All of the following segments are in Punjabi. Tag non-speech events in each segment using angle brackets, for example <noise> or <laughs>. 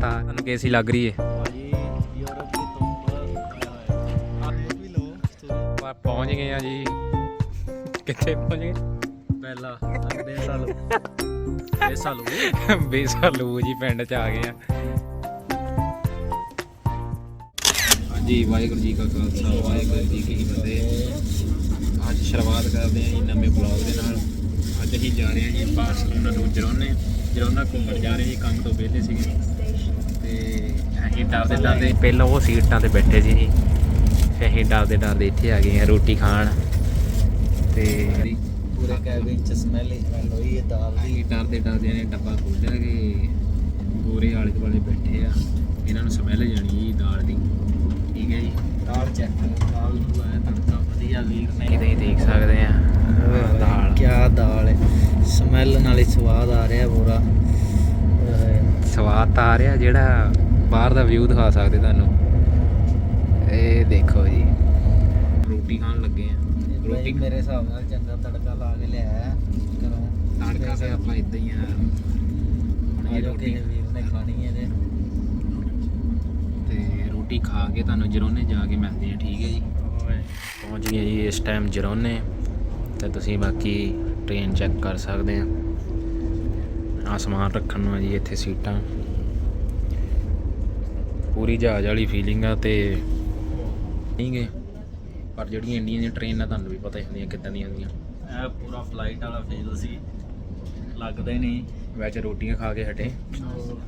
ਤਾਂ ਤੁਹਾਨੂੰ ਕੇਸੀ ਲੱਗ ਰਹੀ ਆ ਆਪਾਂ ਪਹੁੰਚ ਗਏ ਆ ਜੀ। ਕਿੱਥੇ ਪਹੁੰਚ ਗਏ? ਪਹਿਲਾ ਬੇਸਾਲੂ ਬੇਸਾਲੂ ਬੇਸਾਲੂ ਜੀ ਪਿੰਡ ਚ ਆ ਗਏ ਆ। ਹਾਂਜੀ ਵਾਹਿਗੁਰੂ ਜੀ ਕਾ ਖਾਲਸਾ ਵਾਹਿਗੁਰੂ ਜੀ ਕੀ ਫਤਿਹ। ਅੱਜ ਸ਼ੁਰੂਆਤ ਕਰਦੇ ਹਾਂ ਜੀ ਨਵੇਂ ਬਲੌਗ ਦੇ ਨਾਲ। ਅੱਜ ਅਸੀਂ ਜਾ ਰਹੇ ਹਾਂ ਜੀ ਬਾਰਸਲੋਨਾ ਤੋਂ ਜਰੋਨੇ ਜਰੋਨਾ ਘੁੰਮਣ ਜਾ ਰਹੇ ਹਾਂ ਜੀ ਕੰਮ ਤੋਂ ਵਿਹਲੇ ਸੀਗੇ। ਤੇ ਅਸੀਂ ਡਰਦੇ ਡਰਦੇ ਪਹਿਲਾਂ ਉਹ ਸੀਟਾਂ ਤੇ ਬੈਠੇ ਸੀ ਜੀ। ਫਿਰ ਅਸੀਂ ਡਰਦੇ ਡਰਦੇ ਇੱਥੇ ਆ ਗਏ ਹਾਂ ਰੋਟੀ ਖਾਣ। ਤੇ ਪੂਰੇ ਕੈਬਿਨ ਚ ਸਮੈਲ ਹੀ ਸਮੈਲ ਹੋਈ ਹੈ ਦਾਲ ਦੀ। ਅਸੀਂ ਡਰਦੇ ਡਰਦੇ ਨੇ ਡੱਬਾ ਖੋਲ੍ਹਿਆ ਕਿ ਗੋਰੇ ਆਲੇ ਦੁਆਲੇ ਬੈਠੇ ਆ। ਇਹਨਾਂ ਨੂੰ ਸਮੈਲ ਜਾਣੀ ਜੀ ਦਾਲ ਦੀ। ਠੀਕ ਹੈ ਜੀ। ਦਾਲ ਚੈੱਕ ਦਾਲ ਨੂੰ ਤੜਕਾ ਵਧੀਆ ਵੀਰ ਨੇ। ਤੁਸੀਂ ਦੇਖ ਸਕਦੇ ਆ। ਦਾਲ। ਕੀ ਦਾਲ ਹੈ। ਸਮੈਲ ਨਾਲ ਹੀ ਸਵਾਦ ਆ ਰਿਹਾ ਪੂਰਾ। ਸਵਾਦ ਤਾਂ ਆ ਰਿਹਾ ਜਿਹੜਾ ਬਾਹਰ ਦਾ ਵਿਊ ਦਿਖਾ ਸਕਦੇ ਤੁਹਾਨੂੰ। ਇਹ ਦੇਖੋ ਜੀ। ਰੋਟੀ ਖਾਣ ਲੱਗੇ ਆ। ਰੋਟੀ ਮੇਰੇ ਹਿਸਾਬ ਨਾਲ ਚੰਗਾ ਤੜਕਾ ਲਾ ਕੇ ਲਿਆਇਆ ਕਰੋ ਤੜਕਾ ਤੇ ਆਪਾਂ ਇਦਾਂ ਹੀ ਆ। ਹੁਣ ਇਹ ਰੋਟੀ ਵੀਰ ਨੇ ਖਾਣੀ ਹੈ ਤੇ ਰੋਟੀ ਖਾ ਕੇ ਤੁਹਾਨੂੰ ਜਰੋਨੇ ਜਾ ਕੇ ਮਿਲਦੇ ਆ ਠੀਕ ਹੈ ਜੀ? ਪਹੁੰਚ ਗਏ ਜੀ ਇਸ ਟਾਈਮ ਜਰੋਨੇ। ਤੇ ਤੁਸੀਂ ਬਾਕੀ ਟ੍ਰੇਨ ਚੈੱਕ ਕਰ ਸਕਦੇ ਆ। ਆ ਸਮਾਨ ਰੱਖਣ ਨੂੰ ਆ ਜੀ ਇੱਥੇ ਸੀਟਾਂ। ਪੂਰੀ ਜਹਾਜ਼ ਵਾਲੀ ਫੀਲਿੰਗ ਆ ਤੇ ਨਹੀਂਗੇ ਪਰ ਜਿਹੜੀਆਂ ਇੰਡੀਅਨ ਦੀਆਂ ਟ੍ਰੇਨਾਂ ਤੁਹਾਨੂੰ ਵੀ ਪਤਾ ਹੀ ਹੁੰਦੀਆਂ ਕਿੱਦਾਂ ਦੀਆਂ ਹੁੰਦੀਆਂ। ਇਹ ਪੂਰਾ ਫਲਾਈਟ ਵਾਲਾ ਫੀਲ ਸੀ। ਲੱਗਦਾ ਹੀ ਨਹੀਂ। ਵਿੱਚ ਰੋਟੀਆਂ ਖਾ ਕੇ ਹਟੇ।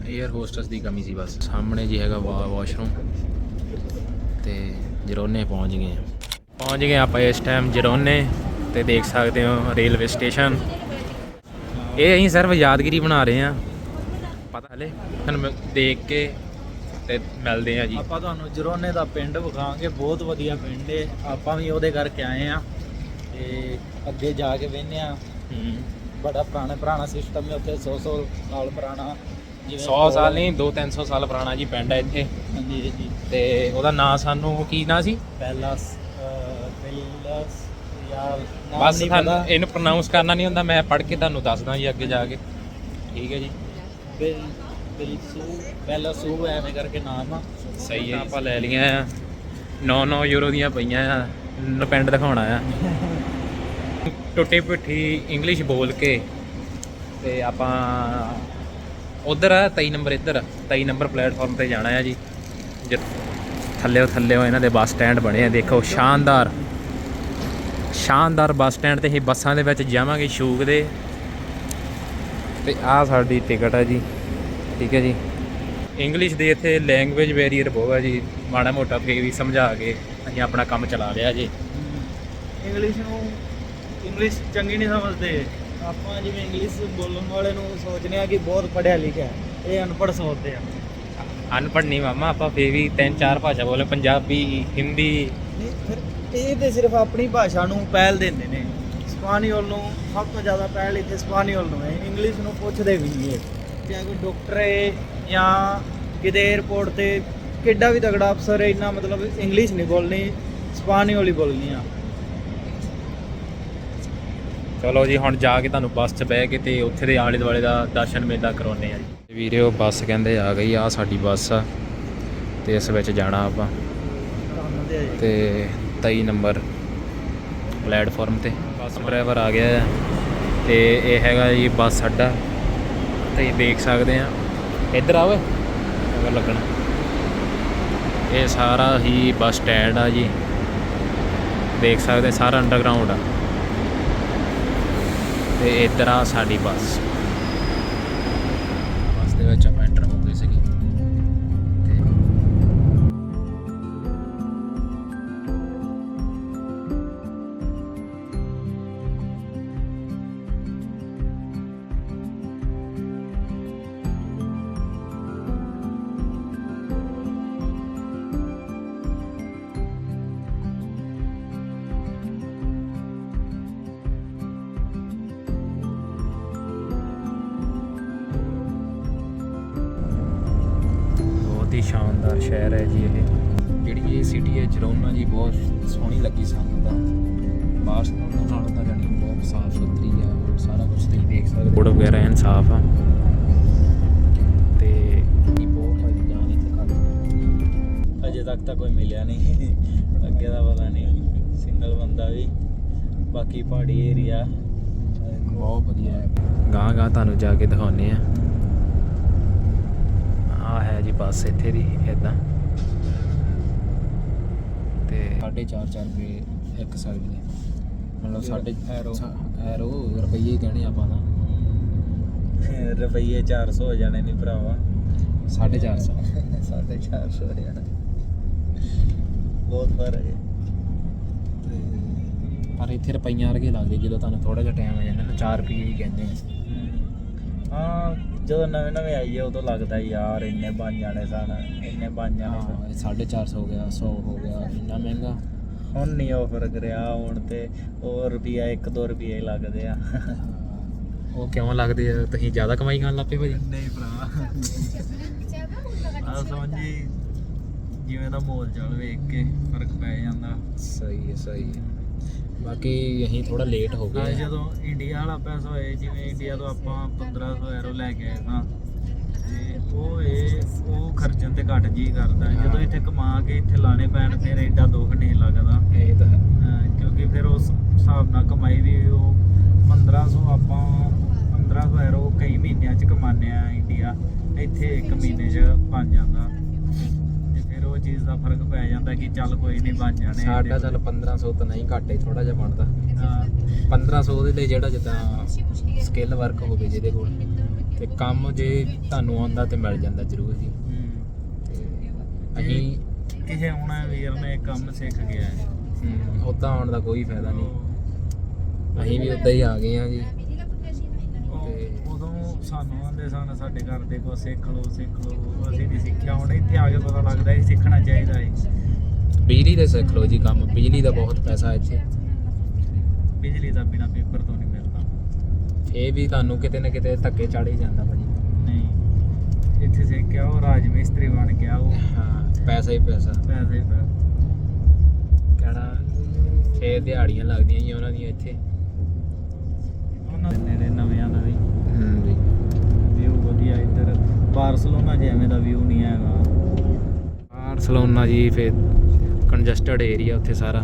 에ਅਰ ਹੋਸਟਸ ਦੀ ਕਮੀ ਸੀ ਬਸ। ਸਾਹਮਣੇ ਜੀ ਹੈਗਾ ਵਾਸ਼ਰੂਮ ਤੇ ਜਰੋਨੇ ਪਹੁੰਚ ਗਏ। ਪਹੁੰਚ ਗਏ ਆਪਾਂ ਇਸ ਟਾਈਮ ਜਰੋਨੇ। ਤੇ ਦੇਖ ਸਕਦੇ ਹੋ ਰੇਲਵੇ ਸਟੇਸ਼ਨ ਇਹ ਅਸੀਂ ਸਿਰਫ ਯਾਦਗਿਰੀ ਬਣਾ ਰਹੇ ਹਾਂ। ਪਤਾ ਹਲੇ ਤੁਹਾਨੂੰ ਦੇਖ ਕੇ ਤੇ ਮਿਲਦੇ ਆ ਜੀ। ਆਪਾਂ ਤੁਹਾਨੂੰ ਜਰੋਨੇ ਦਾ ਪਿੰਡ ਵਿਖਾਵਾਂਗੇ ਬਹੁਤ ਵਧੀਆ ਪਿੰਡ ਏ। ਆਪਾਂ ਵੀ ਉਹਦੇ ਕਰਕੇ ਆਏ ਆ ਤੇ ਅੱਗੇ ਜਾ ਕੇ ਵੇਖਨੇ ਆ ਹੂੰ। ਬੜਾ ਪੁਰਾਣਾ ਪੁਰਾਣਾ ਸਿਸਟਮ ਹੈ ਉੱਥੇ 100 100 ਸਾਲ ਪੁਰਾਣਾ। 100 ਸਾਲ ਨਹੀਂ 2-300 ਸਾਲ ਪੁਰਾਣਾ ਜੀ ਪਿੰਡ ਹੈ ਇੱਥੇ। ਹਾਂਜੀ ਜੀ। ਤੇ ਉਹਦਾ ਨਾਂ ਸਾਨੂੰ ਕੀ ਨਾਂ ਸੀ? ਯਾਰ ਨਾਮ ਬਸ ਤੁਹਾਨੂੰ। ਇਹਨੂੰ ਪ੍ਰੋਨਾਂਸ ਕਰਨਾ ਨਹੀਂ ਹੁੰਦਾ ਮੈਂ ਪੜ੍ਹ ਕੇ ਤੁਹਾਨੂੰ ਦੱਸਦਾ ਜੀ ਅੱਗੇ ਜਾ ਕੇ। ਠੀਕ ਹੈ ਜੀ। ਬਿਲ ਬਿਲਸੂ ਪੈਲਸੂ ਐਵੇਂ ਕਰਕੇ ਨਾਮ ਆ। ਸਹੀ ਹੈ ਆਪਾਂ ਲੈ ਲਈਆਂ ਆ। 9-9 ਯੂਰੋ ਦੀਆਂ ਪਈਆਂ ਆ। ਪਿੰਡ ਦਿਖਾਉਣਾ ਆ। ਟੁੱਟੀ ਪਿੱਠੀ ਇੰਗਲਿਸ਼ ਬੋਲ ਕੇ ਤੇ ਆਪਾਂ ਉਧਰ ਆ 23 ਨੰਬਰ ਇੱਧਰ 23 ਨੰਬਰ ਪਲੇਟਫਾਰਮ ਤੇ ਜਾਣਾ ਆ ਜੀ। ਥੱਲੇਓ ਥੱਲੇਓ ਇਹਨਾਂ ਦੇ ਬੱਸ ਸਟੈਂਡ ਬਣੇ ਆ। ਦੇਖੋ ਸ਼ਾਨਦਾਰ ਸ਼ਾਨਦਾਰ ਬੱਸ ਸਟੈਂਡ ਤੇ ਅਸੀਂ ਬੱਸਾਂ ਦੇ ਵਿੱਚ ਜਾਵਾਂਗੇ ਸ਼ੂਕ ਦੇ। ਤੇ ਆਹ ਸਾਡੀ ਟਿਕਟ ਹੈ ਜੀ। ਠੀਕ ਹੈ ਜੀ। ਇੰਗਲਿਸ਼ ਦੇ ਇੱਥੇ ਲੈਂਗੁਏਜ ਬੈਰੀਅਰ ਬਹੁਤ ਹੈ ਜੀ। ਮਾੜਾ ਮੋਟਾ ਫੇ ਵੀ ਸਮਝਾ ਕੇ ਅਸੀਂ ਆਪਣਾ ਕੰਮ ਚਲਾ ਲਿਆ ਜੀ। ਇੰਗਲਿਸ਼ ਨੂੰ ਇੰਗਲਿਸ਼ ਚੰਗੀ ਨਹੀਂ ਸਮਝਦੇ। ਆਪਾਂ ਜਿਵੇਂ ਇੰਗਲਿਸ਼ ਬੋਲਣ ਵਾਲੇ ਨੂੰ ਸੋਚਦੇ ਆ ਕਿ ਬਹੁਤ ਪੜ੍ਹਿਆ ਲਿਖਿਆ। ਇਹ ਅਨਪੜ੍ਹ ਸੋਚਦੇ ਆ। ਅਨਪੜ੍ਹ ਨਹੀਂ ਮਾਮਾ ਆਪਾਂ ਫੇ ਵੀ ਤਿੰਨ ਚਾਰ ਭਾਸ਼ਾ ਬੋਲੇ ਪੰਜਾਬੀ ਹਿੰਦੀ। ਨਹੀਂ ਫਿਰ ਇਹ ਤੇ ਸਿਰਫ ਆਪਣੀ ਭਾਸ਼ਾ ਨੂੰ ਪਹਿਲ ਦਿੰਦੇ ਨੇ। ਸਪਾਨੀਓਲ ਨੂੰ ਸਭ ਤੋਂ ਜ਼ਿਆਦਾ ਪਹਿਲ ਇੱਥੇ ਸਪਾਨੀਓਲ ਨੂੰ ਹੈ। ਇੰਗਲਿਸ਼ ਨੂੰ ਪੁੱਛਦੇ ਵੀ ਨਹੀਂ ਹੈ। ਚਾਹੇ ਕੋਈ ਡਾਕਟਰ ਹੈ ਜਾਂ ਕਿਤੇ 에어ਪੋਰਟ ਤੇ ਕਿੱਡਾ ਵੀ ਤਗੜਾ ਅਫਸਰ ਹੈ ਇੰਨਾ ਮਤਲਬ ਇੰਗਲਿਸ਼ ਨਹੀਂ ਬੋਲਣੀ ਸਪਾਨੀਓਲ ਹੀ ਬੋਲਣੀ ਆ। ਚਲੋ ਜੀ ਹੁਣ ਜਾ ਕੇ ਤੁਹਾਨੂੰ ਬੱਸ 'ਚ ਬਹਿ ਕੇ ਤੇ ਉੱਥੇ ਦੇ ਆਲੇ ਦੁਆਲੇ ਦਾ ਦਰਸ਼ਨ ਮੇਲਾ ਕਰਾਉਣੇ ਆ ਜੀ। ਵੀਰਿਓ ਬੱਸ ਕਹਿੰਦੇ ਆ ਗਈ ਆ ਸਾਡੀ ਬੱਸ ਆ। ਤੇ ਇਸ ਵਿੱਚ ਜਾਣਾ ਆਪਾਂ। ਤੇ 23 ਨੰਬਰ ਪਲੇਟਫਾਰਮ ਤੇ ਬੱਸ ਡਰਾਈਵਰ ਆ ਗਿਆ ਹੈ ਤੇ ਇਹ ਹੈਗਾ ਜੀ ਬੱਸ ਅੱਡਾ। ਤੇ ਦੇਖ ਸਕਦੇ ਆ। ਇੱਧਰ ਆਵੇ ਅਗਰ ਲੱਗਣਾ। ਇਹ ਸਾਰਾ ਹੀ ਬੱਸ ਸਟੈਂਡ ਆ ਜੀ। ਦੇਖ ਸਕਦੇ ਸਾਰਾ ਅੰਡਰਗਰਾਉਂਡ ਆ। ਤੇ ਇੱਧਰ ਆ ਸਾਡੀ ਬੱਸ ਬੱਸ। ਹੀ ਸ਼ਾਨਦਾਰ ਸ਼ਹਿਰ ਹੈ ਜੀ ਇਹ। ਜਿਹੜੀ ਇਹ ਸਿਟੀ ਹੈ ਜਰੋਨਾ ਜੀ ਬਹੁਤ ਸੋਹਣੀ ਲੱਗੀ ਸਾਨੂੰ ਤਾਂ। ਬਾਰਸਲੋਨਾ ਨਾਲ ਤਾਂ ਜਾਣੀ ਬਹੁਤ ਸਾਫ਼ ਸੁਥਰੀ ਆ ਔਰ ਸਾਰਾ ਕੁਝ ਤੁਸੀਂ ਦੇਖ ਸਕਦੇ ਰੋਡ ਵਗੈਰਾ ਐਨ ਸਾਫ਼ ਆ। ਤੇ ਇਹ ਬਹੁਤ ਅਜੇ ਤੱਕ ਤਾਂ ਕੋਈ ਮਿਲਿਆ ਨਹੀਂ। ਅੱਗੇ ਦਾ ਪਤਾ ਨਹੀਂ। ਸਿੰਗਲ ਬੰਦਾ ਵੀ। ਬਾਕੀ ਪਹਾੜੀ ਏਰੀਆ ਬਹੁਤ ਵਧੀਆ ਹੈ। ਗਾਂ ਗਾਂ ਤੁਹਾਨੂੰ ਜਾ ਕੇ ਦਿਖਾਉਨੇ ਆ ਆ ਹੈ ਜੀ ਬੱਸ ਇੱਥੇ ਦੀ ਇਦਾਂ। ਤੇ 4.5 ਰੁਪਏ ਇੱਕ ਸਾਈਡ ਦੇ। ਮਤਲਬ ਸਾਡੇ ਐਰੋ। ਐਰੋ ਰੁਪਈਏ ਕਹਿਣੇ ਆਪਾਂ ਤਾਂ। <laughs> ਰੁਪਈਏ 400 ਹੋ ਜਾਣੇ ਨਹੀਂ ਭਰਾਵਾ। 450 ਸਾਢੇ 400 <laughs> ਹੋ ਜਾਣਾ। ਬਹੁਤ ਫ਼ਰਕ ਹੈ। ਪਰ ਇੱਥੇ ਰੁਪਈਆਂ ਵਰਗੇ ਲੱਗਦੇ ਜਦੋਂ ਤੁਹਾਨੂੰ ਥੋੜਾ ਜਿਹਾ ਟਾਈਮ ਆ ਜਾਂਦਾ ਨਾ 4 ਰੁਪਏ ਹੀ ਕਹਿੰਦੇ ਆ। ਹਾਂ ਜਦੋਂ ਨਵੇਂ ਨਵੇਂ ਆਈਏ ਉਦੋਂ ਲੱਗਦਾ ਯਾਰ ਇੰਨੇ ਬਣ ਜਾਣੇ ਸਨ ਇੰਨੇ ਬਣ ਜਾਣੇ ਸਨ ਹਾਂ 450 ਹੋ ਗਿਆ 100 ਹੋ ਗਿਆ ਇੰਨਾ ਮਹਿੰਗਾ। ਹੁਣ ਨਹੀਂ ਉਹ ਫ਼ਰਕ ਰਿਹਾ ਹੁਣ ਤੇ ਉਹ ਰੁਪਿਆ 1-2 ਰੁਪਏ ਲੱਗਦੇ ਆ। ਉਹ ਕਿਉਂ ਲੱਗਦੇ ਆ? ਤੁਸੀਂ ਜ਼ਿਆਦਾ ਕਮਾਈ ਕਰਨ ਲੱਪੇ ਭਾਜੀ। ਨਹੀਂ ਭਰਾ। ਆ ਸਮਝੀ ਜਿਵੇਂ ਦਾ ਮਾਹੌਲ ਚੱਲ ਵੇਖ ਕੇ ਫ਼ਰਕ ਪੈ ਜਾਂਦਾ। ਸਹੀ ਹੈ ਸਹੀ ਹੈ। ਬਾਕੀ ਅਸੀਂ ਥੋੜਾ ਲੇਟ ਹੋ ਨਾਲੇ ਗਏ ਜਦੋਂ ਇੰਡੀਆ ਵਾਲਾ ਪੈਸਾ ਹੋਏ ਜਿਵੇਂ ਇੰਡੀਆ ਤੋਂ ਆਪਾਂ 1500 ਯੂਰੋ ਲੈ ਕੇ ਆਏ ਤਾਂ ਤੇ ਉਹ ਇਹ ਉਹ ਖਰਚਣ ਤੇ ਘੱਟ ਜੀ ਕਰਦਾ। ਹੈ। ਜਦੋਂ ਇੱਥੇ ਕਮਾ ਕੇ ਇੱਥੇ ਲਾਣੇ ਪੈਣ ਫਿਰ ਐਡਾ ਦੁੱਖ ਨਹੀਂ ਲੱਗਦਾ। ਇਹ ਤਾਂ ਹੈ। ਅਹ ਕਿਉਂਕਿ ਫਿਰ ਉਸ ਹਿਸਾਬ ਨਾਲ ਕਮਾਈ ਵੀ ਉਹ 1500 ਆਪਾਂ 1500 ਯੂਰੋ ਕਈ ਮਹੀਨਿਆਂ ਚ ਕਮਾਉਂਦੇ ਆ ਇੰਡੀਆ ਇੱਥੇ ਇੱਕ ਮਹੀਨੇ ਚ ਬਣ ਜਾਂਦਾ। ਤੇ ਫਿਰ ਉਹ ਚੀਜ਼ ਦਾ ਫ਼ਰਕ ਪੈ ਜਾਂਦਾ ਕਿ ਚੱਲ ਕੋਈ ਨਹੀਂ ਬਣ ਜਾਣੇ ਸਾਡਾ ਚੱਲ 1500 ਤਾਂ ਨਹੀਂ ਘੱਟ ਥੋੜਾ ਜਿਹਾ ਬਣਦਾ। ਹਾਂ। 1500 ਦੇ ਲਈ ਜਿਹੜਾ ਜਿੱਦਾਂ ਸਕਿੱਲ ਵਰਕ ਹੋਵੇ ਜਿਹਦੇ ਕੋਲ। ਤੇ ਕੰਮ ਜੇ ਤੁਹਾਨੂੰ ਆਉਂਦਾ ਤੇ ਮਿਲ ਜਾਂਦਾ ਜ਼ਰੂਰ ਜੀ। ਹਮ। ਤੇ ਅਸੀਂ ਕਿਸੇ ਹੁਣ ਵੀਰ ਨੇ ਕੰਮ ਸਿੱਖ ਗਿਆ ਹੈ। ਉਦਾਂ ਆਉਣ ਦਾ ਕੋਈ ਫਾਇਦਾ ਨਹੀਂ। ਅਸੀਂ ਵੀ ਉਦਾਂ ਹੀ ਆ ਗਏ ਆ ਜੀ। ਉਹ- ਸਾਨੂੰ ਆਂਦੇ ਸਨ ਸਾਡੇ ਘਰ ਦੇ ਕੋ ਸਿੱਖ ਲਓ ਸਿੱਖ ਲਓ ਅਸੀਂ ਨਹੀਂ ਸਿੱਖਿਆ ਹੁਣ ਇੱਥੇ ਆ ਕੇ ਪਤਾ ਲੱਗਦਾ ਹੈ ਸਿੱਖਣਾ ਚਾਹੀਦਾ ਹੈ। ਬਿਜਲੀ ਦੇ ਸਿੱਖ ਲਓ ਜੀ ਕੰਮ ਬਿਜਲੀ ਦਾ ਬਹੁਤ ਪੈਸਾ ਇੱਥੇ। ਬਿਜਲੀ ਦਾ ਬਿਨਾ ਪੇਪਰ ਤੋਂ ਨਹੀਂ ਮਿਲਦਾ। ਇਹ ਵੀ ਤੁਹਾਨੂੰ ਕਿਤੇ ਨਾ ਕਿਤੇ ਧੱਕੇ ਚੜ ਹੀ ਜਾਂਦਾ ਭਾਜੀ। ਨਹੀਂ ਇੱਥੇ ਸਿੱਖਿਆ ਉਹ ਰਾਜ ਮਿਸਤਰੀ ਬਣ ਗਿਆ ਉਹ ਹਾਂ ਪੈਸਾ ਹੀ ਪੈਸਾ। ਪੈਸੇ ਪੈ ਕਹਿਣਾ ਛੇ ਦਿਹਾੜੀਆਂ ਲੱਗਦੀਆਂ ਜੀ ਉਹਨਾਂ ਦੀਆਂ ਇੱਥੇ। ਉਹਨਾਂ ਦੇ ਨੇੜੇ ਨਵਿਆਂ ਦਾ ਵੀ। ਹੂੰ ਜੀ। ਵਧੀਆ ਇੱਧਰ। ਬਾਰਸਲੋਨਾ ਜਿਵੇਂ ਦਾ ਵਿਊ ਨਹੀਂ ਹੈਗਾ। ਬਾਰਸਲੋਨਾ ਜੀ ਫਿਰ ਕੰਜਸਟਡ ਏਰੀਆ ਉੱਥੇ ਸਾਰਾ।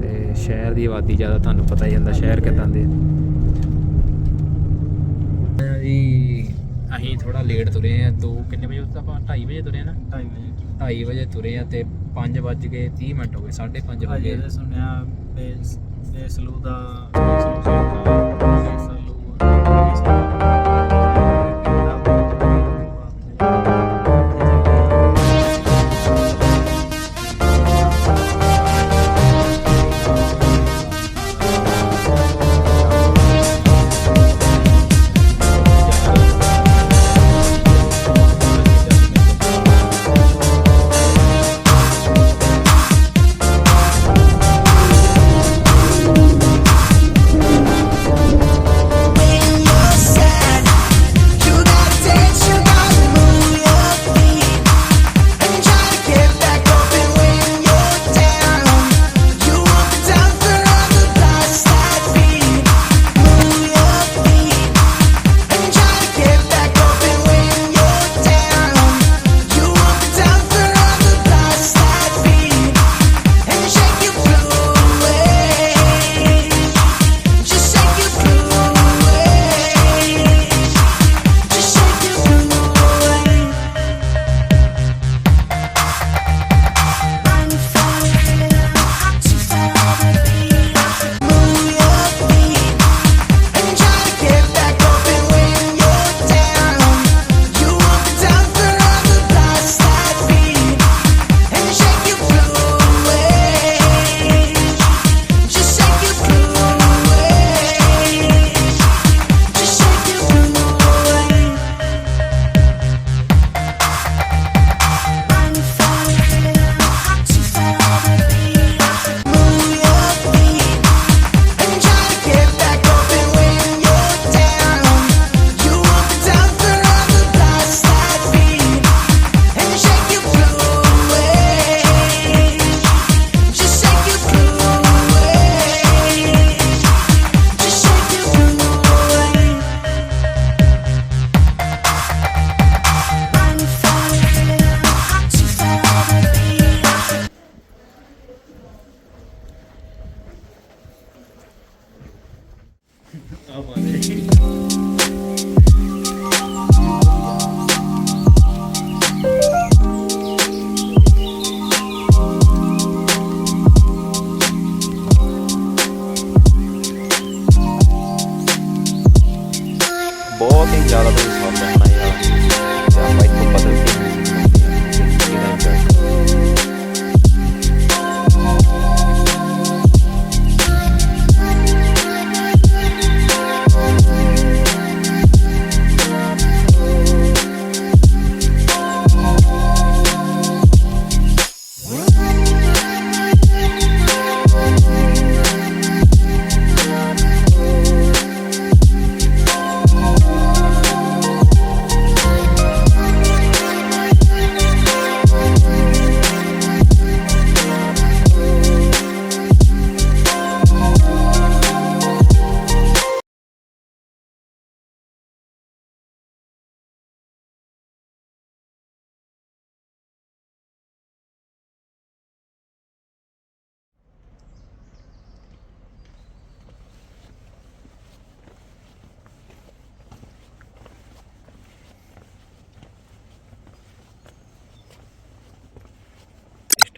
ਤੇ ਸ਼ਹਿਰ ਦੀ ਆਬਾਦੀ ਜ਼ਿਆਦਾ ਤੁਹਾਨੂੰ ਪਤਾ ਹੀ ਹੁੰਦਾ ਸ਼ਹਿਰ ਕਿਦਾਂ ਦੇ। ਜੀ। ਅਸੀਂ ਥੋੜਾ ਲੇਟ ਤੁਰੇ ਆ ਦੋ ਕਿੰਨੇ ਵਜੇ ਉੱਤੇ ਆਪਾਂ 2:30 ਵਜੇ ਤੁਰੇ ਆ ਨਾ? ਢਾਈ ਵਜੇ। 2:30 ਵਜੇ ਤੁਰੇ ਆ ਤੇ 5 ਵੱਜ ਕੇ 30 ਮਿੰਟ ਹੋ ਗਏ 5:30 ਹੋ ਗਏ। ਸੁਣਿਆ ਬੇਸ ਬੇਸਲੂ ਦਾ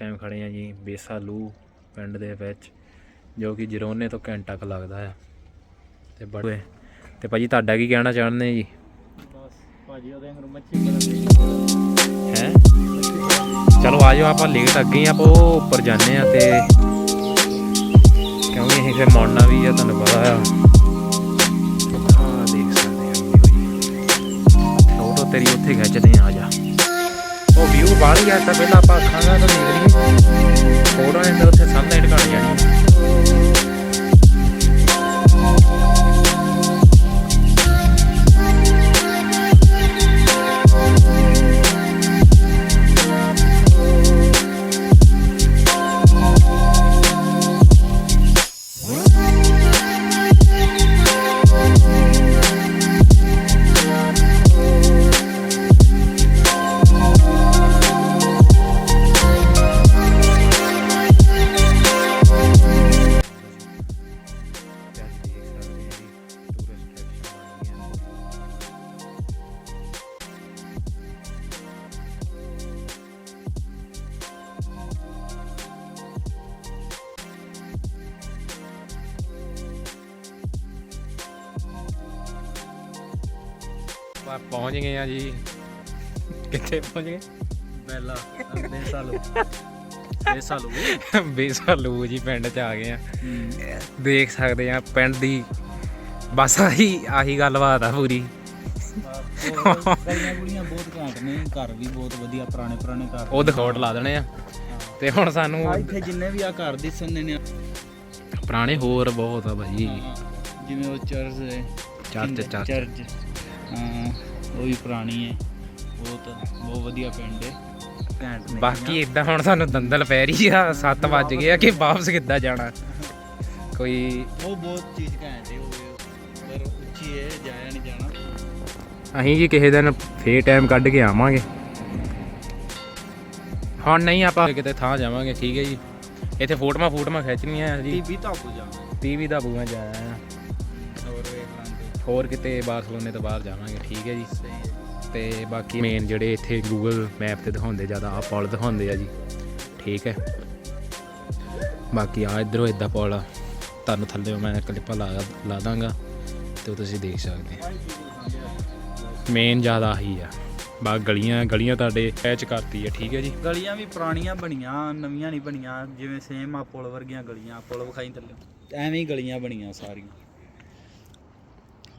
ਟਾਈਮ ਖੜੇ ਆ ਜੀ ਬੇਸਾਲੂ ਪਿੰਡ ਦੇ ਵਿੱਚ ਜੋ ਕਿ ਜਰੋਨੇ ਤੋਂ ਘੰਟਾ ਕੁ ਲੱਗਦਾ ਆ। ਤੇ ਬੜੇ ਤੇ ਭਾਜੀ ਤੁਹਾਡਾ ਕੀ ਕਹਿਣਾ ਚਾਹੁੰਦੇ ਜੀ? ਬਸ ਭਾਜੀ ਉਹਦੇ ਅੰਦਰ ਮੱਛੀ ਬਣਾ ਹੈ? ਚਲੋ ਆ ਜਾਓ ਆਪਾਂ ਲੇਟ ਅੱਗੇ ਆਪਾਂ ਉਹ ਉੱਪਰ ਜਾਂਦੇ ਆ ਤੇ ਕਿਉਂਕਿ ਅਸੀਂ ਫਿਰ ਮੌੜਨਾ ਵੀ ਆ ਤੁਹਾਨੂੰ ਪਤਾ ਆ। ਆ ਦੇਖ ਸਕਦੇ ਆ ਤੇਰੀ ਉੱਥੇ ਖਿੱਚਦੇ ਆ ਆ ਜਾ। ਉਹ ਵਿਊ ਬਾਹਰ ਗਿਆ ਤਾਂ ਪਹਿਲਾਂ ਆਪਾਂ ਅੱਖਾਂ ਨਾਲ ਤਾਂ ਦੇਖ ਫੋਟੋ ਨੇ ਉੱਥੇ ਸਨਲਾਈਟ ਘੜ ਜਾਣੀ ਆਪਾਂ ਪਹੁੰਚ ਗਏ ਆ ਜੀ। ਕਿੱਥੇ ਪਹੁੰਚ ਗਏ? ਬੈਲਾ ਬੇਸਾਲੂ। ਬੇਸਾਲੂ ਬੇਸਾਲੂ ਜੀ ਪਿੰਡ ਚ ਆ ਗਏ ਆ। ਦੇਖ ਸਕਦੇ ਆ ਪਿੰਡ ਦੀ ਬਸ ਆਹੀ ਆਹੀ ਗੱਲਬਾਤ ਆ ਪੂਰੀ। ਗਲੀਆਂ ਗੁਲੀਆਂ ਬਹੁਤ ਘੈਂਟ ਨੇ ਘਰ ਵੀ ਬਹੁਤ ਵਧੀਆ ਪੁਰਾਣੇ ਪੁਰਾਣੇ ਘਰ। ਉਹ ਦਿਖਾਉਟ ਲਾ ਦੇਣੇ ਆ। ਤੇ ਹੁਣ ਸਾਨੂੰ ਇੱਥੇ ਜਿੰਨੇ ਵੀ ਆ ਘਰ ਦਿਸਣ ਨੇ ਪੁਰਾਣੇ ਹੋਰ ਬਹੁਤ ਆ ਭਾਜੀ। ਜਿਵੇਂ ਉਹ ਚਰਚ ਹੈ ਚਰਚ। ਚਰਚ। ਉਹ ਵੀ ਪੁਰਾਣੀ ਹੈ। ਬਹੁਤ ਬਹੁਤ ਵਧੀਆ ਪਿੰਡ ਹੈ। ਘੈਂਟ ਨੇ ਬਾਕੀ ਇਦਾਂ ਹੁਣ ਸਾਨੂੰ ਦੰਦਲ ਪੈ ਰਹੀ ਆ 7 ਵੱਜ ਗਏ ਆ ਕਿ ਵਾਪਸ ਕਿੱਦਾਂ ਜਾਣਾ? ਕੋਈ ਉਹ ਬਹੁਤ ਚੀਜ਼ ਘੈਂਟ ਹੈ ਉਹ ਪਰ ਉੱਚੀ ਹੈ ਜਾਇਆ ਨਹੀਂ ਜਾਣਾ। ਅਸੀਂ ਜੀ ਕਿਸੇ ਦਿਨ ਫੇਰ ਟਾਈਮ ਕੱਢ ਕੇ ਆਵਾਂਗੇ। ਹੁਣ ਨਹੀਂ ਆਪਾਂ ਕਿਤੇ ਥਾਂ ਜਾਵਾਂਗੇ ਠੀਕ ਹੈ ਜੀ। ਇੱਥੇ ਫੋਟੋਆਂ ਫੋਟੋਆਂ ਖਿੱਚਣੀਆਂ ਜੀ ਟੀਵੀ ਤਾਂ ਕੋ ਜਾਣਾ ਟੀਵੀ ਹੋਰ ਵੇਖ ਲਾਂਗੇ ਹੋਰ ਕਿਤੇ ਬਾਰਸਲੋਨੇ ਤੋਂ ਬਾਹਰ ਜਾਵਾਂਗੇ ਠੀਕ ਹੈ ਜੀ। ਹੈ। ਤੇ ਬਾਕੀ ਮੇਨ ਜਿਹੜੇ ਇੱਥੇ ਗੂਗਲ ਮੈਪ ਤੇ ਦਿਖਾਉਂਦੇ ਜ਼ਿਆਦਾ ਆ ਪੁਲ ਦਿਖਾਉਂਦੇ ਆ ਜੀ। ਠੀਕ ਹੈ। ਬਾਕੀ ਆ ਇਧਰੋਂ ਇਦਾਂ ਪੁਲ ਆ। ਤੁਹਾਨੂੰ ਥੱਲੇ ਮੈਂ ਕਲਿੱਪਾਂ ਲਾ ਲਾ ਦਾਂਗਾ ਤੇ ਉਹ ਤੁਸੀਂ ਦੇਖ ਸਕਦੇ ਮੇਨ ਜ਼ਿਆਦਾ ਹੀ ਆ। ਬਾ ਗਲੀਆਂ ਗਲੀਆਂ ਤੁਹਾਡੇ ਐਚ ਕਰਤੀ ਆ ਠੀਕ ਹੈ ਜੀ। ਗਲੀਆਂ ਵੀ ਪੁਰਾਣੀਆਂ ਬਣੀਆਂ ਨਵੀਆਂ ਨਹੀਂ ਬਣੀਆਂ ਜਿਵੇਂ ਸੇਮ ਆ ਪੁਲ ਵਰਗੀਆਂ ਗਲੀਆਂ ਪੁਲ ਵਿਖਾਈ ਥੱਲੇ। ਐਵੇਂ ਹੀ ਗਲੀਆਂ ਬਣੀਆਂ ਸਾਰੀਆਂ।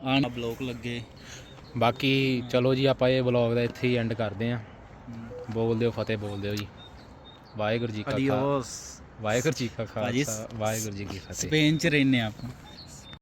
ਆਹ ਬਲੋਕ ਲੱਗੇ। ਬਾਕੀ ਚਲੋ ਜੀ ਆਪਾਂ ਇਹ ਵਲੌਗ ਦਾ ਇੱਥੇ ਹੀ ਐਂਡ ਕਰਦੇ ਆ ਬੋਲਦੇ ਹੋ ਫਤਿਹ ਬੋਲਦੇ ਹੋ ਜੀ। ਵਾਹਿਗੁਰੂ ਜੀ ਕਾ ਖਾਲਸਾ। ਅਡੀਓਸ ਵਾਹਿਗੁਰੂ ਜੀ ਕਾ ਖਾਲਸਾ ਵਾਹਿਗੁਰੂ ਜੀ ਕੀ ਫਤਿਹ। ਸਪੇਨ ਚ ਰਹਿੰਦੇ ਆਪਾਂ।